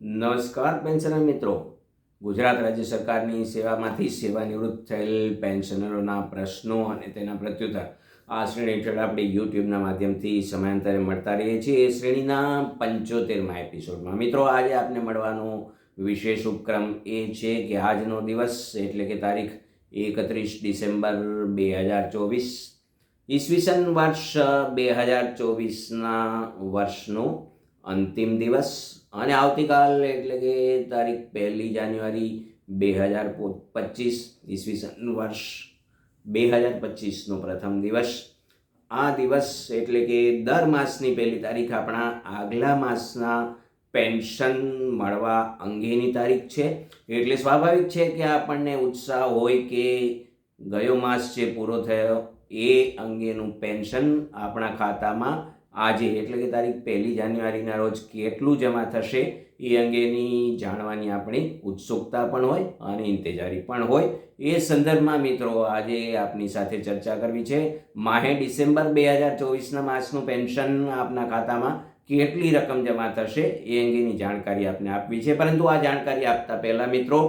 નમસ્કાર પેન્શનર મિત્રો. ગુજરાત રાજ્ય સરકારની સેવામાંથી સેવાનિવૃત્ત થયેલ પેન્શનરોના પ્રશ્નો અને તેના પ્રત્યુત્તર આ શ્રેણી હેઠળ આપણે યુટ્યુબના માધ્યમથી સમયાંતરે મળતા રહીએ છીએ. એ શ્રેણીના પંચોતેરમાં એપિસોડમાં. મિત્રો, આજે આપને મળવાનો વિશેષ ઉપક્રમ એ છે કે આજનો દિવસ એટલે કે તારીખ એકત્રીસ ડિસેમ્બર બે હજાર ચોવીસ. ઈસવીસન વર્ષ બે હજાર ચોવીસના વર્ષનો અંતિમ દિવસ અને આવતીકાલ એટલે કે તારીખ પહેલી જાન્યુઆરી બે હજાર પચીસ ઈસવીસન વર્ષ બે હજાર પચીસનો પ્રથમ દિવસ. આ દિવસ એટલે કે દર માસની પહેલી તારીખ આપણા આગલા માસના પેન્શન મળવા અંગેની તારીખ છે. એટલે સ્વાભાવિક છે કે આપણને ઉત્સાહ હોય કે ગયો માસ જે પૂરો થયો એ અંગેનું પેન્શન આપણા ખાતામાં આજે, એટલે કે તારીખ પહેલી જાન્યુઆરીના રોજ કેટલું જમા થશે, એ અંગેની જાણવાની આપણી ઉત્સુકતા પણ હોય અને ઇંતજારી પણ હોય. એ સંદર્ભમાં મિત્રો, આજે આપની સાથે ચર્ચા કરવી છે. માહે ડિસેમ્બર બે હજાર ચોવીસના માસનું પેન્શન આપના ખાતામાં કેટલી રકમ જમા થશે, એ અંગેની જાણકારી આપને આપવી છે. પરંતુ આ જાણકારી આપતા પહેલાં મિત્રો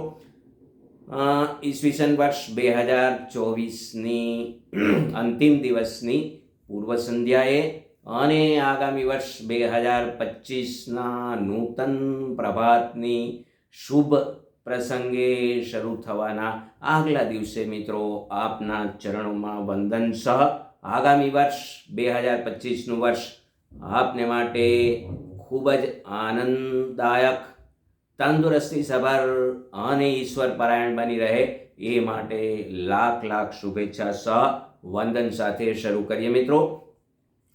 ઈસવીસન વર્ષ બે હજાર ચોવીસની અંતિમ દિવસની પૂર્વ સંધ્યાએ અને આગામી વર્ષ બે હજાર પચીસના નૂતન પ્રભાતની શુભ પ્રસંગે શરૂ થવાના આગલા દિવસે મિત્રો આપના ચરણોમાં વંદન સહ. આગામી વર્ષ બે હજાર પચીસનું વર્ષ આપને માટે ખૂબ જ આનંદદાયક, તંદુરસ્તી સભર અને ઈશ્વર પરાયણ બની રહે એ માટે લાખ લાખ શુભેચ્છા સહ વંદન સાથે શરૂ કરીએ મિત્રો.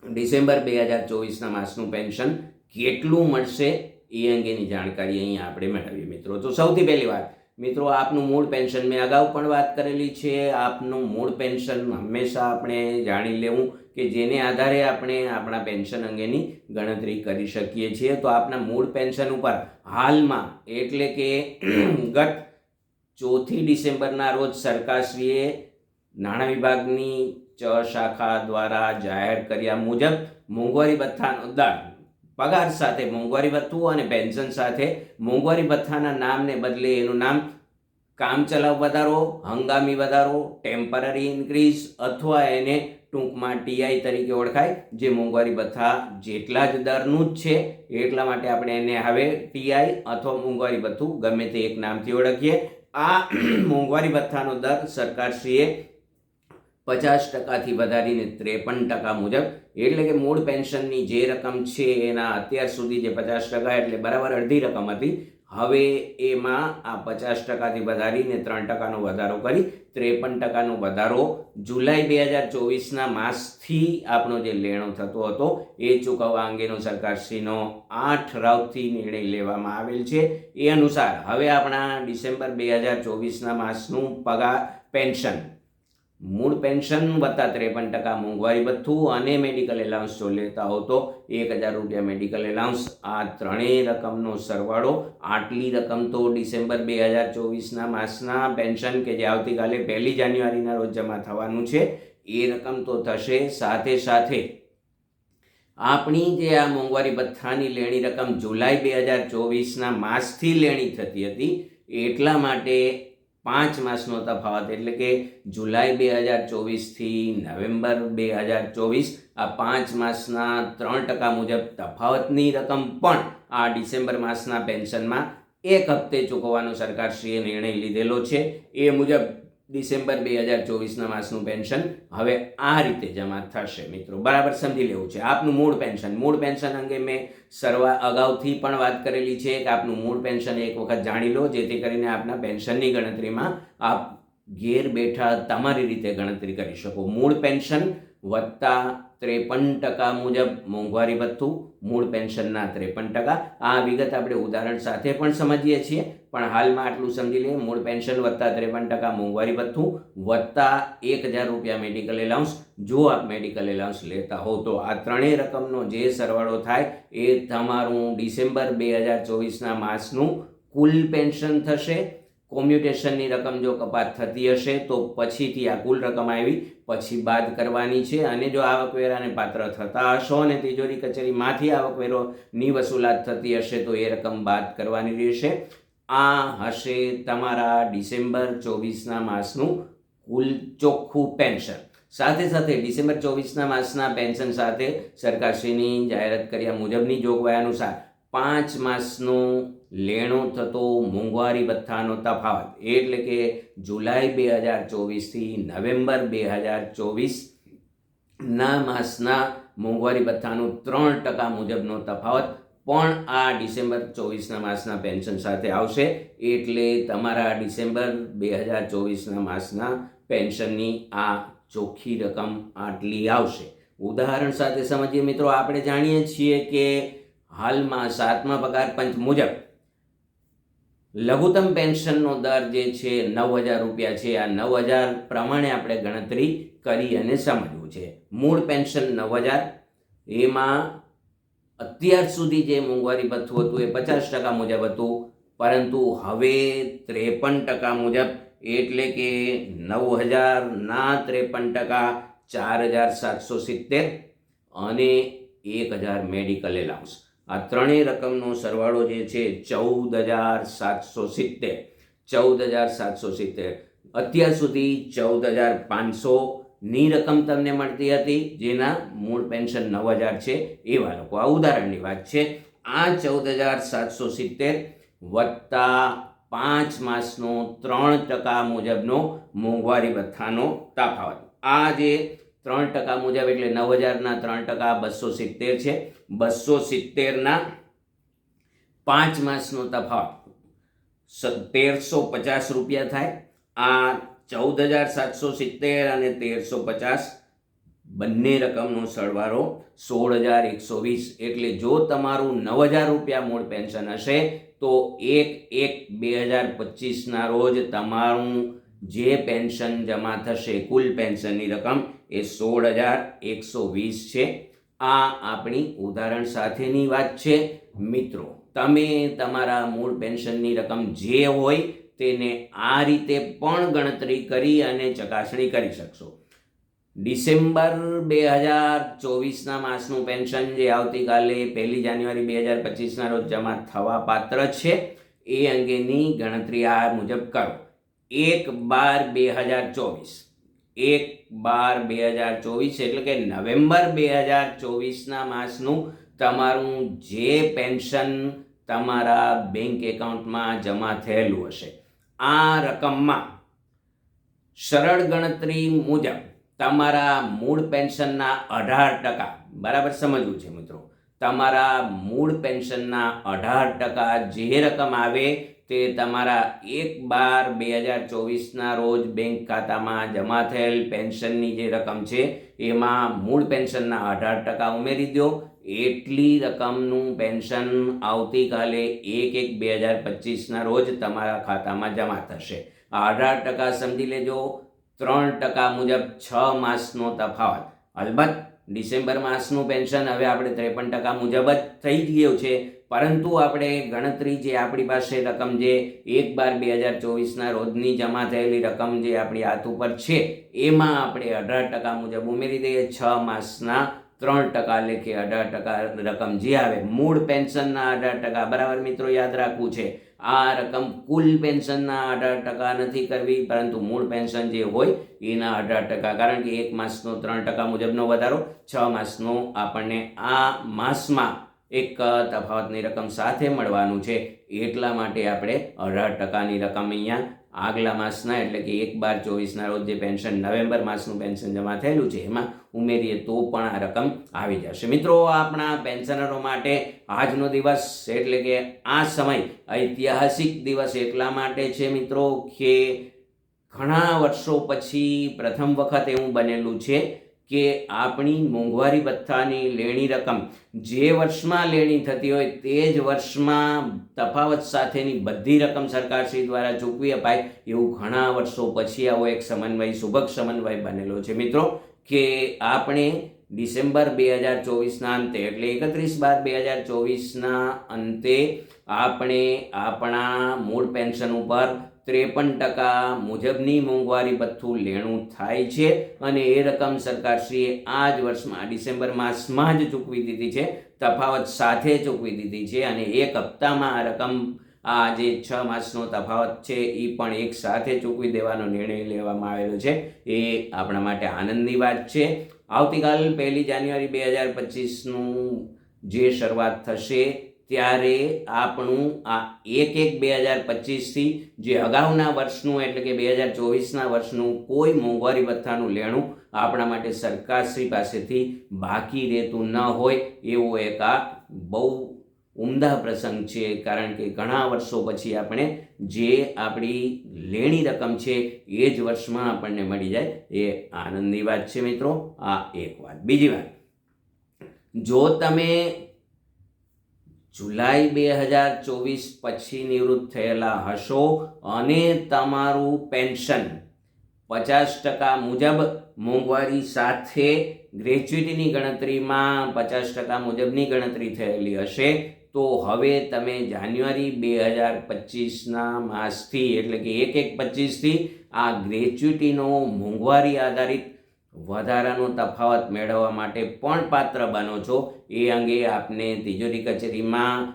ડિસેમ્બર બે હજાર ચોવીસના માસનું પેન્શન કેટલું મળશે એ અંગેની જાણકારી અહીં આપણે મેળવીએ. મિત્રો, તો સૌથી પહેલી વાત, મિત્રો, આપનું મૂળ પેન્શન મેં અગાઉ પણ વાત કરેલી છે. આપનું મૂળ પેન્શન હંમેશા આપણે જાણી લેવું કે જેને આધારે આપણે આપણા પેન્શન અંગેની ગણતરી કરી શકીએ છીએ. તો આપના મૂળ પેન્શન ઉપર હાલમાં એટલે કે ગત ચોથી ડિસેમ્બરના રોજ સરકારશ્રીએ નાણાં વિભાગની ચ શાખા દ્વારા જાહેર કર્યા મુજબ મોંઘવારી ભથ્થાનો દર, પગાર સાથે મોંઘવારી ભથ્થું અને પેન્શન સાથે મોંઘવારી ભથ્થાના નામને બદલે એનું નામ કામચલાઉ વધારો, હંગામી વધારો ટેમ્પરરી ઇન્ક્રીઝ અથવા એને ટૂંકમાં ટીઆઈ તરીકે ઓળખાય, જે મોંઘવારી ભથ્થા જેટલા જ દરનું જ છે એટલા માટે આપણે એને હવે ટીઆઈ અથવા મોંઘવારી ભથ્થું ગમે તે એક નામથી ઓળખીએ. આ મોંઘવારી ભથ્થાનો દર સરકારશ્રીએ પચાસ ટકાથી વધારીને ત્રેપન ટકા મુજબ. એટલે કે મૂળ પેન્શનની જે રકમ છે એના અત્યાર સુધી જે પચાસ ટકા એટલે બરાબર અડધી રકમ હતી, હવે એમાં આ પચાસ ટકાથી વધારીને ત્રણ ટકાનો વધારો કરી, ત્રેપન ટકાનો વધારો જુલાઈ બે હજાર ચોવીસના માસથી આપણો જે લેણો થતો હતો, એ ચૂકવવા અંગેનો સરકારશ્રીનો આઠ રાવથી નિર્ણય લેવામાં આવેલ છે. એ અનુસાર હવે આપણા ડિસેમ્બર બે હજાર ચોવીસના માસનું પગાર, પેન્શન મૂળ પેન્શન વત્તા ત્રેપન ટકા મોંઘવારી ભથ્થું અને મેડિકલ એલાઉન્સ જો લેતા હો તો એક હજાર રૂપિયા મેડિકલ એલાઉન્સ આ ત્રણેય રકમનો સરવાળો આટલી રકમ તો ડિસેમ્બર બે હજાર ચોવીસના માસના પેન્શન કે જે આવતીકાલે પહેલી જાન્યુઆરીના રોજ જમા થવાનું છે, એ રકમ તો થશે સાથે સાથે. આપણી જે આ મોંઘવારી ભથ્થાની લેણી રકમ જુલાઈ બે હજાર ચોવીસના માસથી લેણી થતી હતી, એટલા માટે પાંચ માસનો તફાવત એટલે કે જુલાઈ બે હજાર ચોવીસથી નવેમ્બર બે હજાર ચોવીસ, આ પાંચ માસના ત્રણ ટકા મુજબ તફાવતની રકમ પણ આ ડિસેમ્બર માસના પેન્શનમાં એક હપ્તે ચૂકવવાનો સરકારશ્રીએ નિર્ણય લીધેલો છે. એ મુજબ ડિસેમ્બર બે હજાર ચોવીસના માસનું પેન્શન હવે આ રીતે જમા થશે મિત્રો. બરાબર સમજી લેવું છે. આપનું મૂળ પેન્શન. મૂળ પેન્શન અંગે મેં સર્વા અગાઉથી પણ વાત કરેલી છે કે આપનું મૂળ પેન્શન એક વખત જાણી લો, જેથી કરીને આપના પેન્શનની ગણતરીમાં આપ ઘેર બેઠા તમારી રીતે ગણતરી કરી શકો. મૂળ પેન્શન વત્તા ત્રેપન ટકા મુજબ મોંઘવારી ભથ્થું, મૂળ પેન્શનના ત્રેપન ટકા. આ વિગત આપણે ઉદાહરણ સાથે પણ સમજીએ છીએ. પણ હાલમાં આટલું સમજી લઈએ મૂળ પેન્શન વત્તા ત્રેપન ટકા, મોંઘવારી ભથ્થું વત્તા એક હજાર રૂપિયા મેડિકલ એલાઉન્સ જો આપ મેડિકલ એલાઉન્સ લેતા હો, તો આ ત્રણેય રકમનો જે સરવાળો થાય, એ તમારું ડિસેમ્બર બે હજાર ચોવીસના માસનું કુલ પેન્શન થશે. કોમ્યુટેશનની રકમ જો કપાત થતી હશે, તો પછીથી આ કુલ રકમ આવી. પછી બાદ કરવાની છે, અને જો આવકવેરાને પાત્ર થતા હશો અને તિજોરી કચેરીમાંથી આવકવેરોની વસૂલાત થતી હશે, તો એ રકમ બાદ કરવાની રહેશે. આ હશે તમારા ડિસેમ્બર ચોવીસના માસનું કુલ ચોખ્ખું પેન્શન. સાથે સાથે ડિસેમ્બર ચોવીસના માસના પેન્શન સાથે સરકારશ્રીની જાહેરાત કર્યા મુજબની જોગવાઈ અનુસાર પાંચ માસનો લેણો થતો મોંઘવારી ભથ્થાનો તફાવત. એટલે કે જુલાઈ બે હજાર ચોવીસથી નવેમ્બર બે હજાર ચોવીસના માસના મોંઘવારી ભથ્થાનું ત્રણ ટકા મુજબનો તફાવત પણ આ ડિસેમ્બર ચોવીસના માસના પેન્શન સાથે આવશે. એટલે તમારા ડિસેમ્બર બે હજાર ચોવીસના માસના પેન્શનની આ ચોખ્ખી રકમ આટલી આવશે. ઉદાહરણ સાથે સમજીએ મિત્રો, આપણે જાણીએ છીએ કે હાલમાં સાતમા પગાર પંચ મુજબ લઘુત્તમ પેન્શનનો દર જે છે નવ હજાર રૂપિયા છે. આ નવ હજાર પ્રમાણે આપણે ગણતરી કરી અને સમજવું છે. મૂળ પેન્શન નવ હજાર, એમાં અત્યાર સુધી જે મોંઘવારી ભથ્થું હતું એ પચાસ ટકા મુજબ હતું, પરંતુ હવે ત્રેપન ટકા મુજબ, એટલે કે નવ હજારના ત્રેપન ટકા, ચાર હજાર સાતસો સિત્તેર અને એક હજાર મેડિકલ એલાઉન્સ આ ત્રણેય રકમનો સરવાળો જે છે, ચૌદ હજાર સાતસો સિત્તેર. ચૌદ હજાર સાતસો સિત્તેર. અત્યાર સુધી ચૌદ હજાર પાંચસોની રકમ તમને મળતી હતી, જેના મૂળ પેન્શન નવ હજાર છે, એવા લોકો આ ઉદાહરણની વાત છે. આ ચૌદ હજાર સાતસો સિત્તેર વત્તા પાંચ માસનો ત્રણ ટકા મુજબનો મોંઘવારી ભથ્થાનો તફાવત. આ જે ત્રણ ટકા મુજબ એટલે નવ હજારના ત્રણ ટકા બસો સિત્તેર છે. બસો સિત્તેરના પાંચ માસનો તફાવત. તેરસો પચાસ રૂપિયા થાય. આ ચૌદ હજાર સાતસો સિત્તેર અને તેરસો પચાસ બંને રકમનો સરવાળો સોળ હજાર એકસો વીસ. એટલે જો તમારું નવ હજાર રૂપિયા મૂળ પેન્શન હશે, તો એક એક બે હજાર પચીસના રોજ તમારું જે પેન્શન જમા થશે, કુલ પેન્શનની રકમ એ સોળ હજાર એકસો વીસ છે. આ આપણી ઉદાહરણ સાથેની વાત છે. મિત્રો, તમે તમારા મૂળ પેન્શનની રકમ જે હોય તેને આ રીતે પણ ગણતરી કરી અને ચકાસણી કરી શકશો. ડિસેમ્બર બે હજાર ચોવીસના માસનું પેન્શન જે આવતીકાલે પહેલી જાન્યુઆરી બે હજાર પચીસના રોજ જમા થવા પાત્ર છે, એ અંગેની ગણતરી આ મુજબ કરો. એક બાર બે હજાર ચોવીસ. એક બાર બે હજાર ચોવીસ એટલે કે નવેમ્બર બે હજાર ચોવીસના માસનું તમારું જે પેન્શન તમારા બેંક એકાઉન્ટમાં જમા થયેલું હશે. આ રકમમાં સરળ ગણતરી મુજબ તમારા મૂળ પેન્શનના અઢાર ટકા, બરાબર સમજવું છે મિત્રો, તમારા મૂળ પેન્શનના અઢાર ટકા જે રકમ આવે તે તમારા એક બાર બે હજાર ચોવીસના રોજ બેંક ખાતામાં જમા થયેલ પેન્શનની જે રકમ છે, એમાં મૂળ પેન્શનના અઢાર ટકા ઉમેરી દો એટલી રકમનું પેન્શન આવતીકાલે એક એક બે હજાર પચીસના રોજ તમારા ખાતામાં જમા થશે. અઢાર ટકા સમજી લેજો, ત્રણ ટકા મુજબ છ માસનો તફાવત. અલબત્ત ડિસેમ્બર માસનું પેન્શન, હવે આપણે ત્રેપન ટકા મુજબ જ થઈ ગયું છે. પરંતુ આપણે ગણતરી જે આપણી પાસે રકમ જે એક બાર બે હજાર ચોવીસના રોજની જમા થયેલી રકમ જે આપણી હાથ ઉપર છે, એમાં આપણે અઢાર ટકા મુજબ ઉમેરી દઈએ, છ માસના ત્રણ ટકા લેખે અઢાર ટકા રકમ જે આવે, મૂળ પેન્શનના અઢાર ટકા. બરાબર મિત્રો, યાદ રાખવું છે, આ રકમ કુલ પેન્શનના અઢાર ટકા નથી કરવી, પરંતુ મૂળ પેન્શન જે હોય એના અઢાર ટકા. કારણ કે એક માસનો ત્રણ ટકા મુજબનો વધારો, છ માસનો આપણને આ માસમાં એક તફાવતની રકમ સાથે મળવાનું છે. એટલા માટે આપણે અઢાર ટકાની રકમ અહીંયા આગલા માસના એટલે કે એક બાર ચોવીસના રોજ જે પેન્શન નવેમ્બર માસનું પેન્શન જમા થયેલું છે, એમાં ઉમેરીએ તો પણ આ રકમ આવી જશે. મિત્રો, આપણા પેન્શનરો માટે આજનો દિવસ એટલે કે આ સમય ઐતિહાસિક દિવસ એટલા માટે છે મિત્રો કે ઘણા વર્ષો પછી પ્રથમ વખત એવું બનેલું છે કે આપણી મોંઘવારી ભથ્થાની લેણી રકમ જે વર્ષમાં લેણી થતી હોય તે જ વર્ષમાં તફાવત સાથેની બધી રકમ સરકારશ્રી દ્વારા ચૂકવી અપાય એવું ઘણા વર્ષો પછી આવો એક સમન્વય, સુભગ સમન્વય બનેલો છે. મિત્રો, કે આપણે ડિસેમ્બર બે હજાર ચોવીસના અંતે એટલે એકત્રીસ બાર બે હજાર ચોવીસના અંતે આપણે આપણા મૂળ પેન્શન ઉપર ત્રેપન ટકા મુજબની મોંઘવારી ભથ્થું લેણું થાય છે અને એ રકમ સરકારશ્રીએ આ જ વર્ષમાં, ડિસેમ્બર માસમાં જ ચૂકવી દીધી છે. તફાવત સાથે ચૂકવી દીધી છે અને એક હપ્તામાં આ રકમ, આ જે છ માસનો તફાવત છે એ પણ એક સાથે ચૂકવી દેવાનો નિર્ણય લેવામાં આવેલો છે. એ આપણા માટે આનંદની વાત છે. આવતીકાલ પહેલી જાન્યુઆરી બે હજાર પચીસનું જે શરૂઆત થશે ત્યારે આપણું આ એક એક બે હજાર પચીસથી જે અગાઉના વર્ષનું એટલે કે બે હજાર ચોવીસના વર્ષનું કોઈ મોંઘવારી ભથ્થાનું લેણું આપણા માટે સરકારશ્રી પાસેથી બાકી રહેતું ન હોય એવો એક આ બહુ ઉમદા પ્રસંગ છે. કારણ કે ઘણા વર્ષો પછી આપણે જે આપણી લેણી રકમ છે એ જ વર્ષમાં આપણને મળી જાય એ આનંદની વાત છે મિત્રો. આ એક વાત. બીજી વાત. જો તમે જુલાઈ બે હજાર ચોવીસ પછી નિવૃત્ત થયેલા હશો અને તમારું પેન્શન પચાસ ટકા મુજબ મોંઘવારી સાથે ગ્રેચ્યુટીની ગણતરીમાં પચાસ ટકા મુજબની ગણતરી થયેલી હશે. તો હવે તમે જાન્યુઆરી બે હજાર પચીસના માસથી એટલે કે એક એક પચીસથી આ ગ્રેચ્યુટીનો મોંઘવારી આધારિત વધારાનો તફાવત મેળવવા માટે પણ પાત્ર બનો છો. એ અંગે આપને તિજોરી કચેરીમાં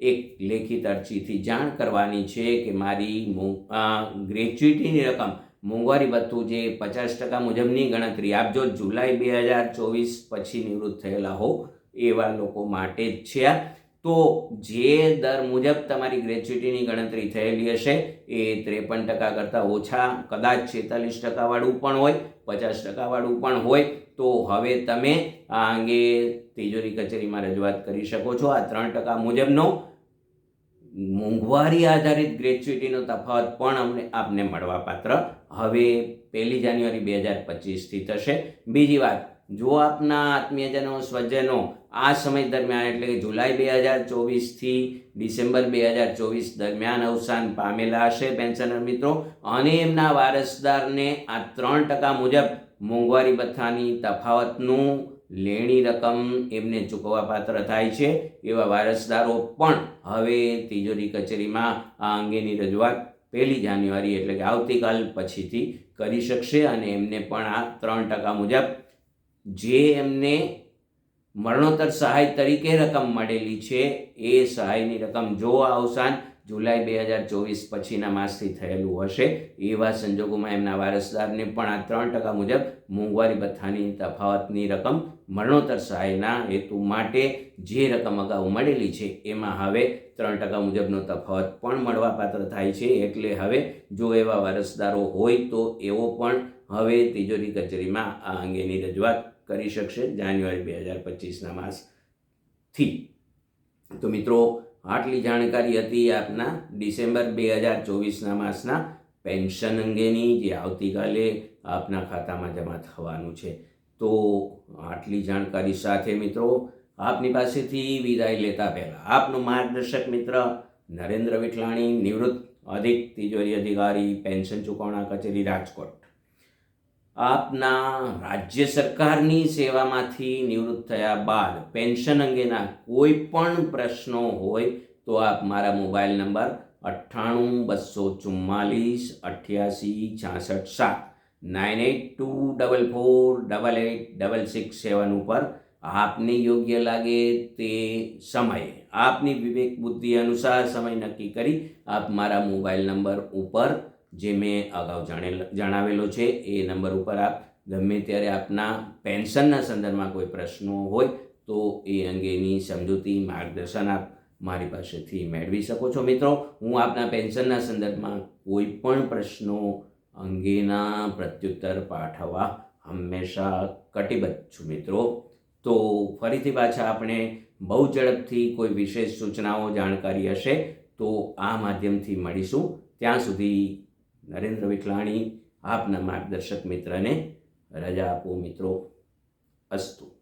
એક લેખિત અરજીથી જાણ કરવાની છે કે મારી ગ્રેચ્યુટીની રકમ મોંઘવારી ભથ્થું જે પચાસ ટકા મુજબની ગણતરી આપજો. જુલાઈ બે હજાર ચોવીસ પછી નિવૃત્ત થયેલા હો એવા લોકો માટે જ છે તો જે દર મુજબ તમારી ગ્રેચ્યુટીની ગણતરી થયેલી હશે, એ ત્રેપન ટકા કરતાં ઓછા, કદાચ છેતાલીસ ટકાવાળું પણ હોય, પચાસ ટકાવાળું પણ હોય, તો હવે તમે આ અંગે તિજોરી કચેરીમાં રજૂઆત કરી શકો છો. આ ત્રણ ટકા મુજબનો મોંઘવારી આધારિત ગ્રેચ્યુટીનો તફાવત પણ અમને આપને મળવાપાત્ર. હવે પહેલી જાન્યુઆરી બે હજાર પચીસથી થશે. બીજી વાત, જો આપના આત્મીયજનો, સ્વજનો આ સમય દરમિયાન એટલે કે જુલાઈ બે હજાર ચોવીસથી ડિસેમ્બર બે હજાર ચોવીસ દરમિયાન અવસાન પામેલા હશે પેન્શનર મિત્રો. અને એમના વારસદારને આ ત્રણ ટકા મુજબ મોંઘવારી ભથ્થાની તફાવતનું લેણી રકમ એમને ચૂકવવા પાત્ર થાય છે એવા વારસદારો પણ હવે તિજોરી કચેરીમાં આ અંગેની રજૂઆત પહેલી જાન્યુઆરી એટલે કે આવતીકાલ પછીથી કરી શકશે અને એમને પણ આ ત્રણ ટકા મુજબ જે એમને મરણોત્તર સહાય તરીકે રકમ મળેલી છે. એ સહાયની રકમ જો આ અવસાન જુલાઈ બે હજાર ચોવીસ પછીના માસથી થયેલું હશે. એવા સંજોગોમાં એમના વારસદારને પણ આ ત્રણ ટકા મુજબ મોંઘવારી ભથ્થાની તફાવતની રકમ મરણોત્તર સહાયના હેતુ માટે જે રકમ અગાઉ મળેલી છે, એમાં હવે ત્રણ ટકા મુજબનો તફાવત પણ મળવાપાત્ર થાય છે. એટલે હવે જો એવા વારસદારો હોય તો એવો પણ હવે તિજોરી કચેરીમાં આ અંગેની રજૂઆત કરી શકશે જાન્યુઆરી બે હજાર પચીસના માસથી. તો મિત્રો, આટલી જાણકારી હતી આપના ડિસેમ્બર બે હજાર ચોવીસના માસના પેન્શન અંગેની, જે આવતીકાલે આપના ખાતામાં જમા થવાનું છે. તો આટલી જાણકારી સાથે મિત્રો, આપની પાસેથી વિદાય લેતા પહેલાં આપનો માર્ગદર્શક મિત્ર નરેન્દ્ર વિઠલાણી, નિવૃત્ત અધિક તિજોરી અધિકારી, પેન્શન ચૂકવણા કચેરી રાજકોટ. આપના રાજ્ય સરકારની સેવામાંથી નિવૃત્ત થયા બાદ પેન્શન અંગેના કોઈ પણ પ્રશ્નો હોય તો આપ મારા મોબાઈલ નંબર અઠ્ઠાણું, બસો ચુમ્માલીસ અઠ્યાસી, છાસઠ, સાત, nine eight two double four, double eight, double six, seven ઉપર આપને યોગ્ય લાગે તે સમયે. આપની વિવેક બુદ્ધિ અનુસાર સમય નક્કી કરી આપ મારા મોબાઈલ નંબર ઉપર જે મેં અગાઉ જાણેલ, જણાવેલો છે, એ નંબર ઉપર આપ ગમે ત્યારે આપના પેન્શનના સંદર્ભમાં કોઈ પ્રશ્નો હોય, તો એ અંગેની સમજૂતી, માર્ગદર્શન આપ મારી પાસેથી મેળવી શકો છો. મિત્રો, હું આપના પેન્શનના સંદર્ભમાં કોઈ પણ પ્રશ્નો અંગેના પ્રત્યુત્તર પાઠવવા હંમેશા કટિબદ્ધ છું, મિત્રો. તો ફરીથી પાછા આપણે બહુ ઝડપથી કોઈ વિશેષ સૂચનાઓ, જાણકારી હશે તો આ માધ્યમથી મળીશું. ત્યાં સુધી નરેન્દ્ર વિકલાણી આપના માર્ગદર્શક મિત્રને રજા આપો મિત્રો અસ્તુ.